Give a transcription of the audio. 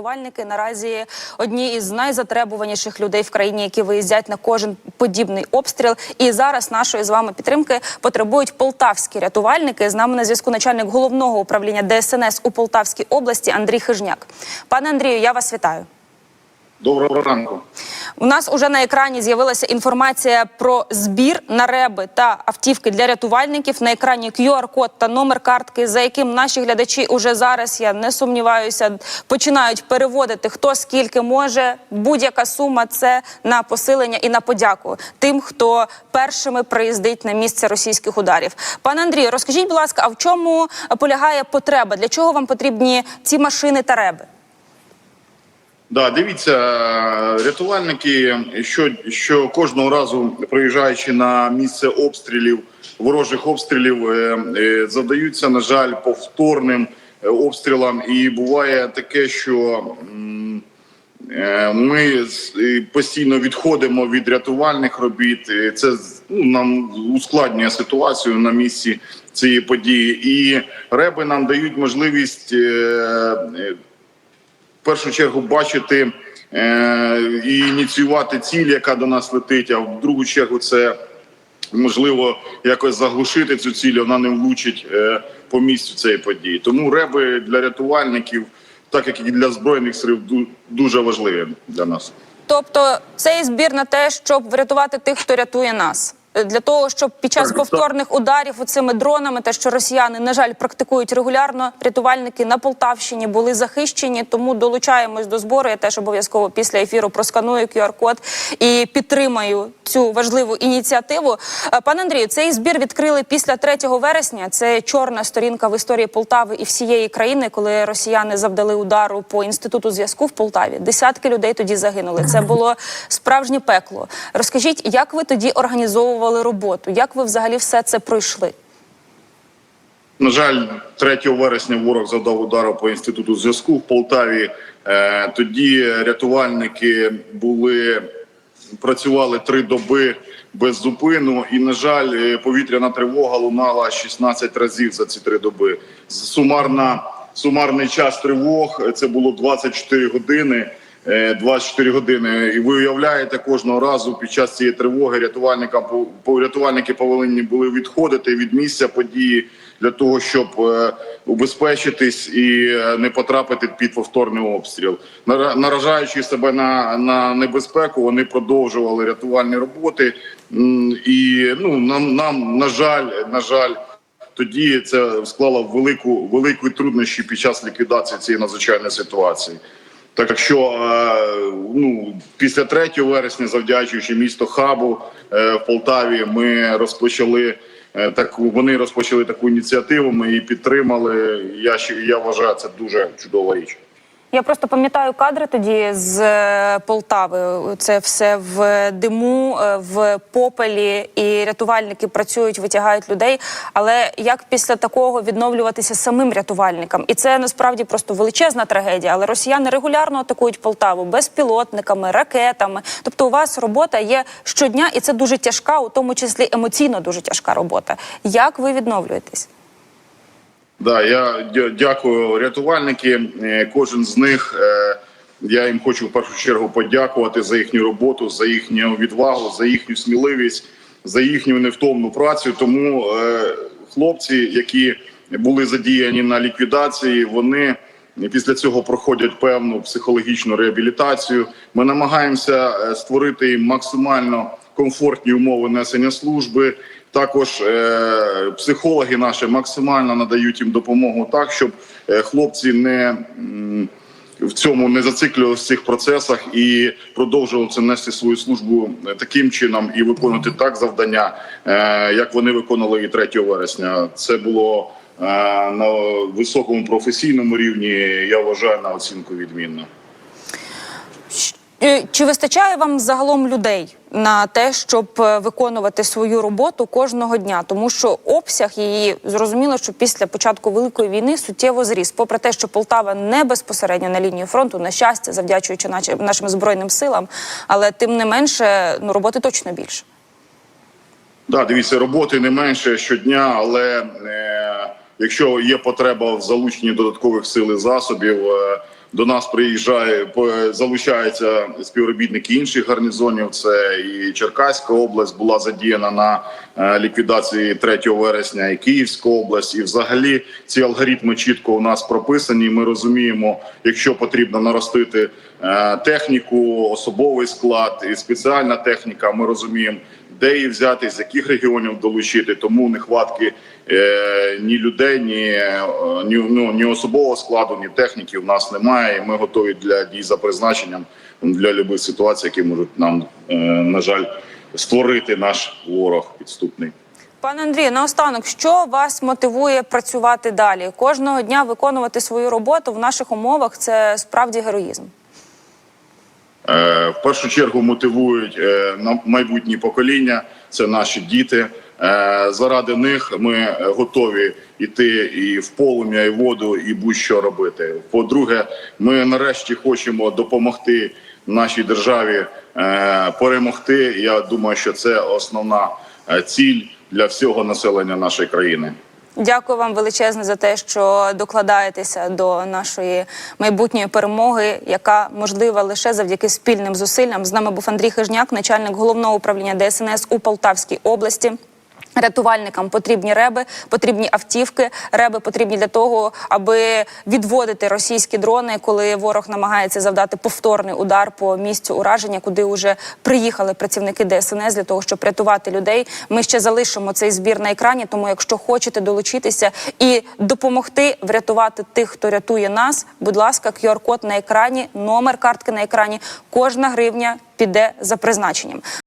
Рятувальники наразі одні із найзатребуваніших людей в країні, які виїздять на кожен подібний обстріл. І зараз нашої з вами підтримки потребують полтавські рятувальники. З нами на зв'язку начальник головного управління ДСНС у Полтавській області Андрій Хижняк. Пане Андрію, я вас вітаю. Доброго ранку. У нас уже на екрані з'явилася інформація про збір на реби та автівки для рятувальників. На екрані QR-код та номер картки, за яким наші глядачі уже зараз, я не сумніваюся, починають переводити хто скільки може. Будь-яка сума це на посилення і на подяку тим, хто першими приїздить на місце російських ударів. Пане Андрію, розкажіть, будь ласка, а в чому полягає потреба? Для чого вам потрібні ці машини та реби? Да, дивіться, рятувальники, що, що кожного разу приїжджаючи на місце обстрілів, ворожих обстрілів, е, е, завдаються, на жаль, повторним е, обстрілам. І буває таке, що е, ми е, постійно відходимо від рятувальних робіт. Е, Це ну, нам ускладнює ситуацію на місці цієї події. І реби нам дають можливість. В першу чергу бачити е, і ініціювати ціль, яка до нас летить. А в другу чергу це можливо якось заглушити цю ціль. Вона не влучить е, по місцю цієї події. Тому реби для рятувальників, так як і для збройних сил, дуже важливі для нас. Тобто цей збір на те, щоб врятувати тих, хто рятує нас. Для того щоб під час повторних ударів цими дронами, те, що росіяни на жаль практикують регулярно, рятувальники на Полтавщині були захищені. Тому долучаємось до збору. Я теж обов'язково після ефіру просканую QR-код і підтримаю цю важливу ініціативу. Е, Пане Андрію, цей збір відкрили після 3 вересня. Це чорна сторінка в історії Полтави і всієї країни, коли росіяни завдали удару по інституту зв'язку в Полтаві. Десятки людей тоді загинули. Це було справжнє пекло. Розкажіть, як ви тоді організовували роботу? Як ви взагалі все це пройшли? На жаль, 3 вересня ворог завдав удару по інституту зв'язку в Полтаві. Е, Тоді рятувальники були працювали три доби без зупину, і на жаль, е, повітряна тривога лунала 16 разів за ці три доби. Сумарна сумарний час тривог е, це було 24 години. Е, 24 години, і ви уявляєте, кожного разу під час цієї тривоги рятувальника рятувальники повинні були відходити від місця події для того, щоб е, убезпечитись і е, не потрапити під повторний обстріл. Нара- Наражаючи себе на, на небезпеку, вони продовжували рятувальні роботи. І ну нам, нам на жаль, на жаль. Тоді це склало велику велику труднощі під час ліквідації цієї надзвичайної ситуації. Так що ну після 3 вересня, завдячуючи місто хабу е, в Полтаві, ми розпочали е, таку. Вони розпочали таку ініціативу. Ми її підтримали. Я ще я вважаю, це дуже чудова річ. Я просто пам'ятаю кадри тоді з е, Полтави. Це все в диму, е, в попелі, і рятувальники працюють, витягають людей. Але як після такого відновлюватися самим рятувальникам? І це насправді просто величезна трагедія. Але росіяни регулярно атакують Полтаву безпілотниками, ракетами. Тобто, у вас робота є щодня, і це дуже тяжка, у тому числі емоційно дуже тяжка робота. Як ви відновлюєтесь? Да, я дякую рятувальники. Е, Кожен з них е, я їм хочу в першу чергу подякувати за їхню роботу, за їхню відвагу, за їхню сміливість, за їхню невтомну працю. Тому е, хлопці, які були задіяні на ліквідації, вони після цього проходять певну психологічну реабілітацію. Ми намагаємося створити максимально комфортні умови несення служби. Також е, психологи наші максимально надають їм допомогу так, щоб е, хлопці не в цьому не зациклювалися в цих процесах і продовжували нести свою службу е, таким чином і виконувати так завдання, е, як вони виконали і 3 вересня. Це було е, на високому професійному рівні. Я вважаю на оцінку відмінно. Е, Чи вистачає вам загалом людей на те, щоб е, виконувати свою роботу кожного дня? Тому що обсяг її зрозуміло, що після початку великої війни суттєво зріс. Попри те, що Полтава не безпосередньо на лінії фронту, на щастя, завдячуючи нашим збройним силам, але тим не менше, ну роботи точно більше. Да, дивіться, роботи не менше щодня, але е, якщо є потреба в залученні додаткових сил і засобів, е, До нас приїжджає, залучаються співробітники інших гарнізонів. Це і Черкаська область була задіяна на е, ліквідації 3 вересня, і Київська область. І взагалі ці алгоритми чітко у нас прописані. Ми розуміємо, якщо потрібно наростити е, техніку, особовий склад і спеціальна техніка. Ми розуміємо, де її взяти, з яких регіонів долучити. Тому нехватки е, ні людей, ні, е, ні, ну, ні особового складу, ні техніки в нас немає. І ми готові для дій за призначенням для будь-яких ситуацій, які можуть нам, е, на жаль, створити наш ворог підступний. Пане Андрію, наостанок, що вас мотивує працювати далі? Кожного дня виконувати свою роботу в наших умовах це справді героїзм. Е, В першу чергу мотивують е, майбутні покоління. Це наші діти. Е, Заради них ми готові йти і в полум'я, і в воду, і будь-що робити. По-друге, ми нарешті хочемо допомогти нашій державі е, перемогти. Я думаю, що це основна е, ціль для всього населення нашої країни. Дякую вам величезне за те, що докладаєтеся до нашої майбутньої перемоги, яка можлива лише завдяки спільним зусиллям. З нами був Андрій Хижняк, начальник головного управління ДСНС у Полтавській області. Рятувальникам потрібні реби, потрібні автівки. Реби потрібні для того, аби відводити російські дрони, коли ворог намагається завдати повторний удар по місцю ураження, куди вже приїхали працівники ДСНС для того, щоб рятувати людей. Ми ще залишимо цей збір на екрані. Тому, якщо хочете долучитися і допомогти врятувати тих, хто рятує нас, будь ласка, QR-код на екрані, номер картки на екрані. Кожна гривня піде за призначенням.